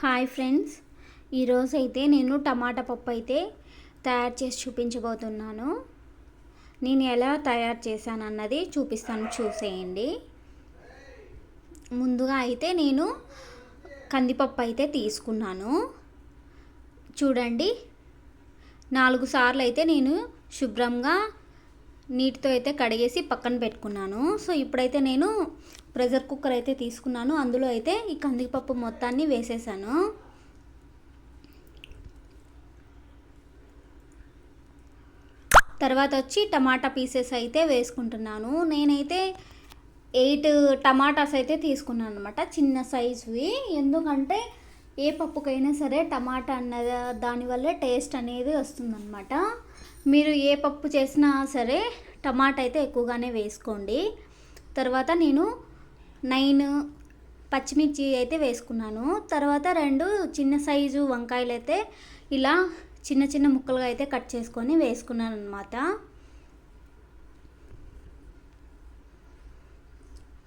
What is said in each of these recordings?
Hi friends. ఈరోజు అయితే నేను టమాటా పప్పు అయితే తయారు చేసి చూపించబోతున్నాను. నేను ఎలా తయారు చేశాను అన్నది చూపిస్తాను చూసేయండి. ముందుగా అయితే నేను కందిపప్పు అయితే తీసుకున్నాను. చూడండి నాలుగు సార్లు అయితే నేను శుభ్రంగా నీటితో అయితే కడిగేసి పక్కన పెట్టుకున్నాను. సో ఇప్పుడైతే నేను ప్రెషర్ కుక్కర్ అయితే తీసుకున్నాను. అందులో అయితే ఈ కందిపప్పు మొత్తాన్ని వేసేసాను. తర్వాత వచ్చి టమాటా పీసెస్ అయితే వేసుకుంటున్నాను. నేనైతే ఎయిట్ టమాటాస్ అయితే తీసుకున్నాను అనమాట చిన్న సైజువి. ఎందుకంటే ఏ పప్పుకైనా సరే టమాటా అన్న దానివల్లే టేస్ట్ అనేది వస్తుందన్నమాట. మీరు ఏ పప్పు చేసినా సరే టమాటా అయితే ఎక్కువగానే వేసుకోండి. తర్వాత నేను నైన్ పచ్చిమిర్చి అయితే వేసుకున్నాను. తర్వాత రెండు చిన్న సైజు వంకాయలు అయితే ఇలా చిన్న చిన్న ముక్కలుగా అయితే కట్ చేసుకొని వేసుకున్నాను అనమాట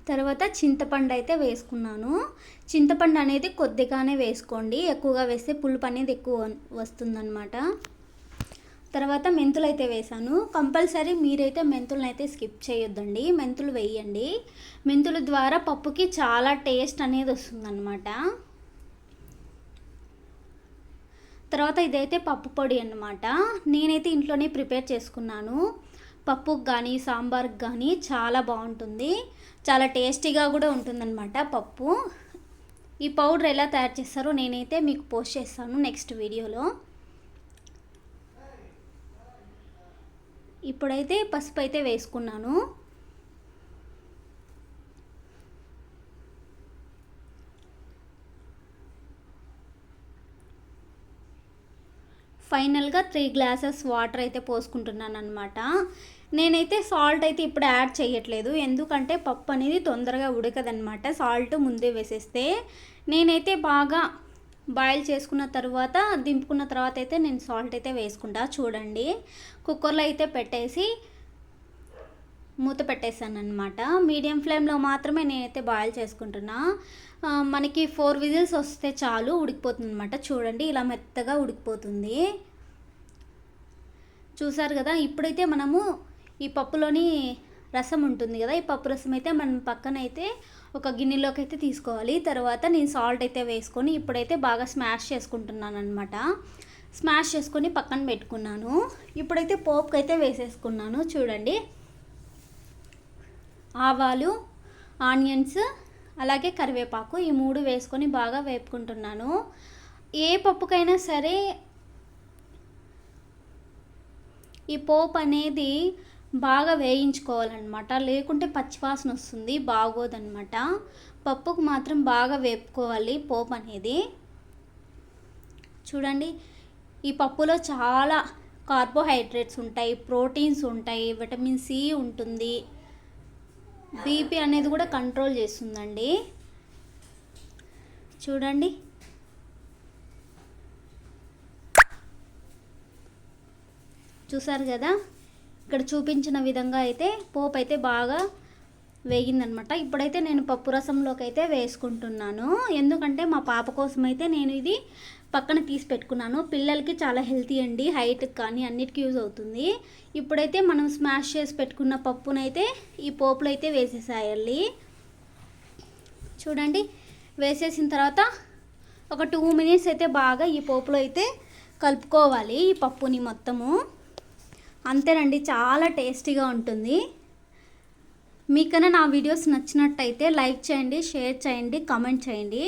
తర్వాత చింతపండు అయితే వేసుకున్నాను. చింతపండు అనేది కొద్దిగానే వేసుకోండి. ఎక్కువగా వేస్తే పులుపు అనేది ఎక్కువ వస్తుందన్నమాట. తర్వాత మెంతులు అయితే వేసాను కంపల్సరీ మీరైతే మెంతులను అయితే స్కిప్ చేయొద్దండి. మెంతులు వేయండి. మెంతుల ద్వారా పప్పుకి చాలా టేస్ట్ అనేది వస్తుందన్నమాట. తర్వాత ఇదైతే పప్పు పొడి అన్నమాట. నేనైతే ఇంట్లోనే ప్రిపేర్ చేసుకున్నాను. పప్పుకి కానీ సాంబార్కి కానీ చాలా బాగుంటుంది. చాలా టేస్టీగా కూడా ఉంటుందన్నమాట పప్పు. ఈ పౌడర్ ఎలా తయారు చేస్తారో నేనైతే మీకు పోస్ట్ చేస్తాను నెక్స్ట్ వీడియోలో. ఇప్పుడైతే పసుపు అయితే వేసుకున్నాను. ఫైనల్గా త్రీ గ్లాసెస్ వాటర్ అయితే పోసుకుంటున్నాను అనమాట నేనైతే సాల్ట్ అయితే ఇప్పుడు యాడ్ చేయట్లేదు. ఎందుకంటే పప్పు అనేది తొందరగా ఉడకదనమాట సాల్ట్ ముందే వేసేస్తే నేనైతే బాగా బాయిల్ చేసుకున్న తర్వాత దింపుకున్న తర్వాత అయితే నేను సాల్ట్ అయితే వేసుకుంటా. చూడండి. కుక్కర్లో అయితే పెట్టేసి మూత పెట్టేసాను అనమాట మీడియం ఫ్లేమ్లో మాత్రమే నేనైతే బాయిల్ చేసుకుంటున్నా. మనకి ఫోర్ విజిల్స్ వస్తే చాలు ఉడికిపోతుంది అనమాట చూడండి ఇలా మెత్తగా ఉడికిపోతుంది. చూసారు కదా ఇప్పుడైతే మనము ఈ పప్పులోని రసం ఉంటుంది కదా ఈ పప్పు రసం అయితే మనం పక్కన అయితే ఒక గిన్నెలోకి అయితే తీసుకోవాలి. తర్వాత నేను సాల్ట్ అయితే వేసుకొని ఇప్పుడైతే బాగా స్మాష్ చేసుకుంటున్నాను అనమాట స్మాష్ చేసుకొని పక్కన పెట్టుకున్నాను. ఇప్పుడైతే పోపుకి అయితే వేసేసుకున్నాను చూడండి. ఆవాలు ఆనియన్స్ అలాగే కరివేపాకు ఈ మూడు వేసుకొని బాగా వేపుకుంటున్నాను. ఏ పప్పుకైనా సరే ఈ పోపు అనేది బాగా వేయించుకోవాలన్నమాట. లేకుంటే పచ్చివాసన వస్తుంది బాగోదన్నమాట. పప్పుకు మాత్రం బాగా వేపుకోవాలి పోపు అనేది. చూడండి ఈ పప్పులో చాలా కార్బోహైడ్రేట్స్ ఉంటాయి ప్రోటీన్స్ ఉంటాయి విటమిన్ సి ఉంటుంది. బీపీ అనేది కూడా కంట్రోల్ చేస్తుందండి. చూడండి. చూసారు కదా? ఇక్కడ చూపించిన విధంగా అయితే పోపు అయితే బాగా వేగిందనమాట. ఇప్పుడైతే నేను పప్పు రసంలోకి అయితే వేసుకుంటున్నాను. ఎందుకంటే మా పాప కోసం అయితే నేను ఇది పక్కన తీసి పెట్టుకున్నాను. పిల్లలకి చాలా హెల్తీ అండి హైట్కి కానీ అన్నిటికీ యూజ్ అవుతుంది. ఇప్పుడైతే మనం స్మాష్ చేసి పెట్టుకున్న పప్పునైతే ఈ పోపులో అయితే వేసేసాయాలి. చూడండి వేసేసిన తర్వాత ఒక టూ మినిట్స్ అయితే బాగా ఈ పోపులో అయితే కలుపుకోవాలి ఈ పప్పుని మొత్తము. అంతేనండి చాలా టేస్టీగా ఉంటుంది. మీకన్నా నా వీడియోస్ నచ్చినట్టయితే లైక్ చేయండి షేర్ చేయండి కామెంట్ చేయండి.